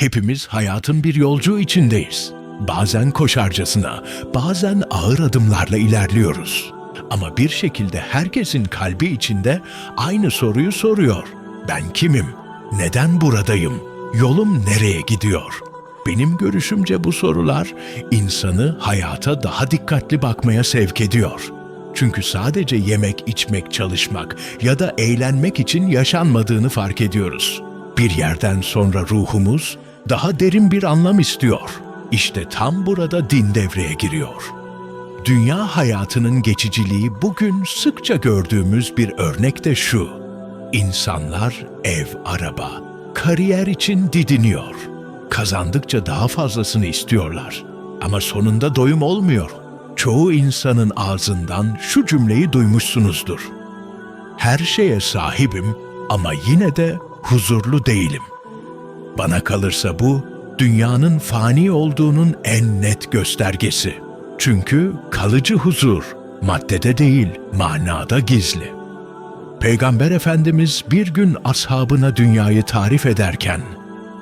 Hepimiz hayatın bir yolcu içindeyiz. Bazen koşarcasına, bazen ağır adımlarla ilerliyoruz. Ama bir şekilde herkesin kalbi içinde aynı soruyu soruyor. Ben kimim? Neden buradayım? Yolum nereye gidiyor? Benim görüşümce bu sorular insanı hayata daha dikkatli bakmaya sevk ediyor. Çünkü sadece yemek, içmek, çalışmak ya da eğlenmek için yaşanmadığını fark ediyoruz. Bir yerden sonra ruhumuz daha derin bir anlam istiyor. İşte tam burada din devreye giriyor. Dünya hayatının geçiciliği bugün sıkça gördüğümüz bir örnek de şu. İnsanlar ev, araba, kariyer için didiniyor. Kazandıkça daha fazlasını istiyorlar. Ama sonunda doyum olmuyor. Çoğu insanın ağzından şu cümleyi duymuşsunuzdur. Her şeye sahibim ama yine de huzurlu değilim. Bana kalırsa bu, dünyanın fani olduğunun en net göstergesi. Çünkü kalıcı huzur, maddede değil, manada gizli. Peygamber Efendimiz bir gün ashabına dünyayı tarif ederken,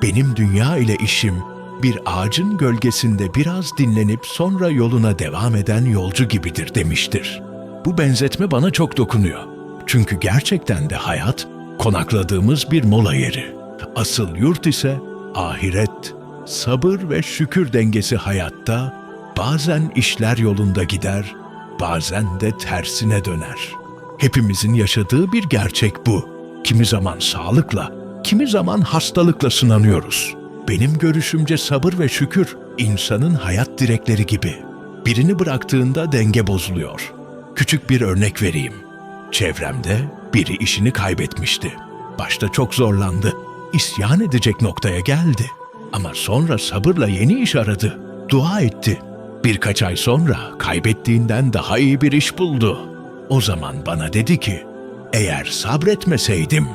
benim dünya ile işim, bir ağacın gölgesinde biraz dinlenip sonra yoluna devam eden yolcu gibidir demiştir. Bu benzetme bana çok dokunuyor. Çünkü gerçekten de hayat, konakladığımız bir mola yeri. Asıl yurt ise ahiret, sabır ve şükür dengesi hayatta bazen işler yolunda gider, bazen de tersine döner. Hepimizin yaşadığı bir gerçek bu. Kimi zaman sağlıkla, kimi zaman hastalıkla sınanıyoruz. Benim görüşümce sabır ve şükür insanın hayat direkleri gibi. Birini bıraktığında denge bozuluyor. Küçük bir örnek vereyim. Çevremde biri işini kaybetmişti. Başta çok zorlandı. İsyan edecek noktaya geldi. Ama sonra sabırla yeni iş aradı. Dua etti. Birkaç ay sonra kaybettiğinden daha iyi bir iş buldu. O zaman bana dedi ki, eğer sabretmeseydim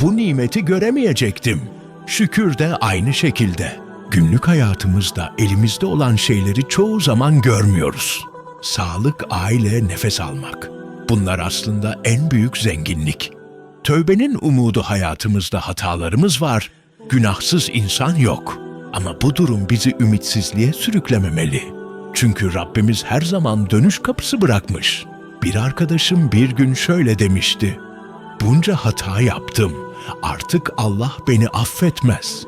bu nimeti göremeyecektim. Şükür de aynı şekilde. Günlük hayatımızda elimizde olan şeyleri çoğu zaman görmüyoruz. Sağlık, aile, nefes almak. Bunlar aslında en büyük zenginlik. Tövbenin umudu hayatımızda hatalarımız var. Günahsız insan yok. Ama bu durum bizi ümitsizliğe sürüklememeli. Çünkü Rabbimiz her zaman dönüş kapısı bırakmış. Bir arkadaşım bir gün şöyle demişti. Bunca hata yaptım. Artık Allah beni affetmez.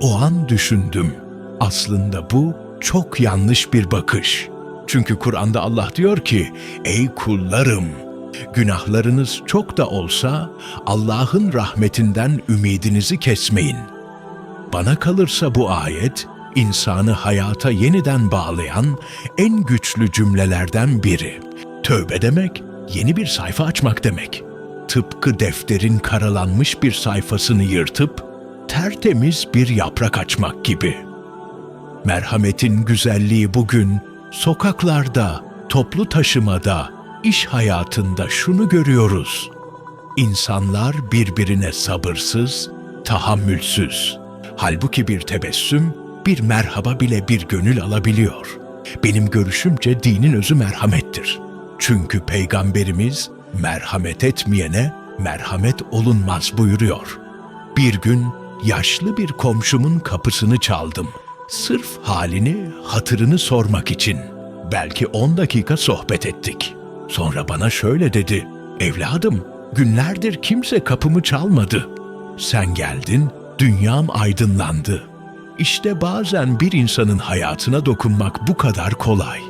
O an düşündüm. Aslında bu çok yanlış bir bakış. Çünkü Kur'an'da Allah diyor ki, Ey kullarım! Günahlarınız çok da olsa Allah'ın rahmetinden ümidinizi kesmeyin. Bana kalırsa bu ayet, insanı hayata yeniden bağlayan en güçlü cümlelerden biri. Tövbe demek, yeni bir sayfa açmak demek. Tıpkı defterin karalanmış bir sayfasını yırtıp, tertemiz bir yaprak açmak gibi. Merhametin güzelliği bugün sokaklarda, toplu taşımada, iş hayatında şunu görüyoruz. İnsanlar birbirine sabırsız, tahammülsüz. Halbuki bir tebessüm, bir merhaba bile bir gönül alabiliyor. Benim görüşümce dinin özü merhamettir. Çünkü peygamberimiz merhamet etmeyene merhamet olunmaz buyuruyor. Bir gün yaşlı bir komşumun kapısını çaldım. Sırf halini, hatırını sormak için. Belki 10 dakika sohbet ettik. Sonra bana şöyle dedi. Evladım, günlerdir kimse kapımı çalmadı. Sen geldin, dünyam aydınlandı. İşte bazen bir insanın hayatına dokunmak bu kadar kolay.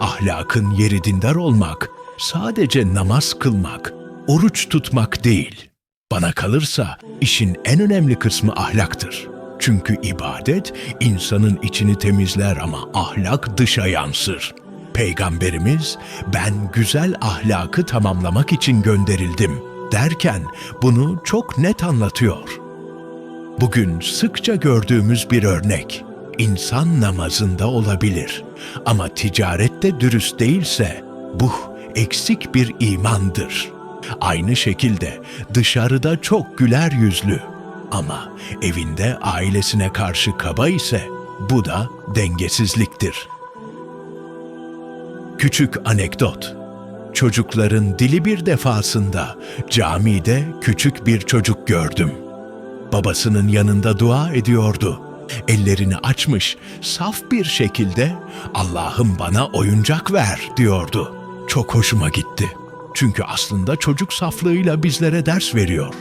Ahlakın yeri dindar olmak, sadece namaz kılmak, oruç tutmak değil. Bana kalırsa işin en önemli kısmı ahlaktır. Çünkü ibadet insanın içini temizler ama ahlak dışa yansır. Peygamberimiz ben güzel ahlakı tamamlamak için gönderildim derken bunu çok net anlatıyor. Bugün sıkça gördüğümüz bir örnek. İnsan namazında olabilir ama ticarette dürüst değilse bu eksik bir imandır. Aynı şekilde dışarıda çok güler yüzlü ama evinde ailesine karşı kaba ise bu da dengesizliktir. Küçük anekdot. Çocukların dili bir defasında camide küçük bir çocuk gördüm. Babasının yanında dua ediyordu. Ellerini açmış, saf bir şekilde Allah'ım bana oyuncak ver diyordu. Çok hoşuma gitti. Çünkü aslında çocuk saflığıyla bizlere ders veriyor.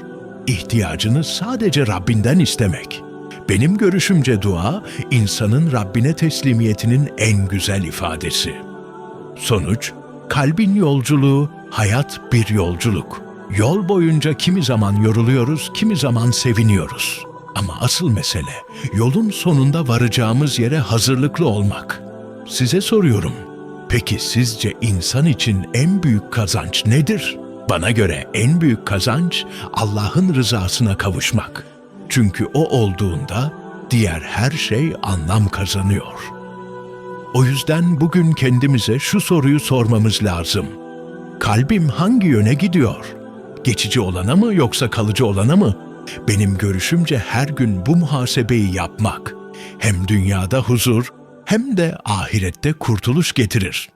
İhtiyacını sadece Rabbinden istemek. Benim görüşümce dua, insanın Rabbine teslimiyetinin en güzel ifadesi. Sonuç, kalbin yolculuğu, hayat bir yolculuk. Yol boyunca kimi zaman yoruluyoruz, kimi zaman seviniyoruz. Ama asıl mesele, yolun sonunda varacağımız yere hazırlıklı olmak. Size soruyorum, peki sizce insan için en büyük kazanç nedir? Bana göre en büyük kazanç Allah'ın rızasına kavuşmak. Çünkü o olduğunda diğer her şey anlam kazanıyor.'' O yüzden bugün kendimize şu soruyu sormamız lazım. Kalbim hangi yöne gidiyor? Geçici olana mı yoksa kalıcı olana mı? Benim görüşümce her gün bu muhasebeyi yapmak hem dünyada huzur hem de ahirette kurtuluş getirir.